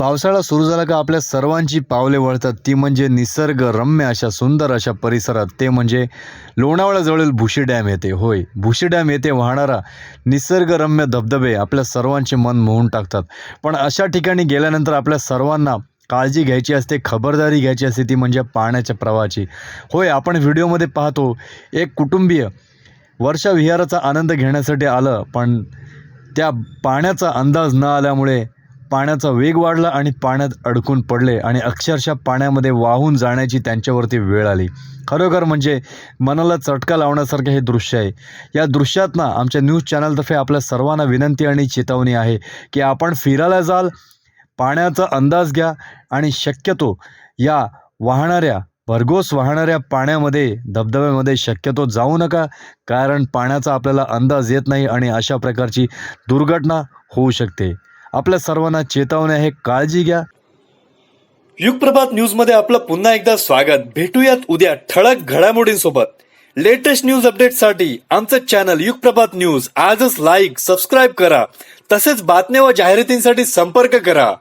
पावसाळा सुरू झाला का आपल्या सर्वांची पावले वळतात. ती म्हणजे निसर्गरम्य अशा सुंदर अशा परिसरात. ते म्हणजे लोणावळ्याजवळील भुशी डॅम येते होय भुशी डॅम येथे वाहणारा निसर्गरम्य धबधबे आपल्या सर्वांचे मन मोहून टाकतात. पण अशा ठिकाणी गेल्यानंतर आपल्या सर्वांना काळजी घ्यायची असते खबरदारी घ्यायची असते ती म्हणजे पाण्याच्या प्रवाहाची. होय आपण व्हिडिओमध्ये पाहतो एक कुटुंबीय वर्षा विहाराचा आनंद घेण्यासाठी आलं पण त्या पाण्याचा अंदाज न आल्यामुळे पाण्याचा वेग वाढला आणि पाण्यात अडकून पडले आणि अक्षरशः पाण्यामध्ये वाहून जाण्याची त्यांच्यावरती वेळ आली. खरोखर म्हणजे मनाला चटका लावण्यासारखं हे दृश्य आहे. या दृश्यातनं आमच्या न्यूज चॅनलतर्फे आपल्या सर्वांना विनंती आणि चेतावणी आहे की आपण फिरायला जाल पाण्याचा अंदाज घ्या आणि शक्यतो या वाहणाऱ्या भरघोस वाहणाऱ्या पाण्यामध्ये धबधब्यामध्ये शक्यतो जाऊ नका कारण पाण्याचा आपल्याला अंदाज येत नाही आणि अशा प्रकारची दुर्घटना होऊ शकते. आपल्या सर्वांना चेतावणी आहे काळजी घ्या. युगप्रभात न्यूजमध्ये आपलं पुन्हा एकदा स्वागत. भेटूयात उद्या ठळक घडामोडींसोबत. लेटेस्ट न्यूज अपडेटसाठी आमचं चॅनल युगप्रभात न्यूज आजच लाईक सबस्क्राईब करा. तसेच बातम्या व जाहिरातींसाठी संपर्क करा.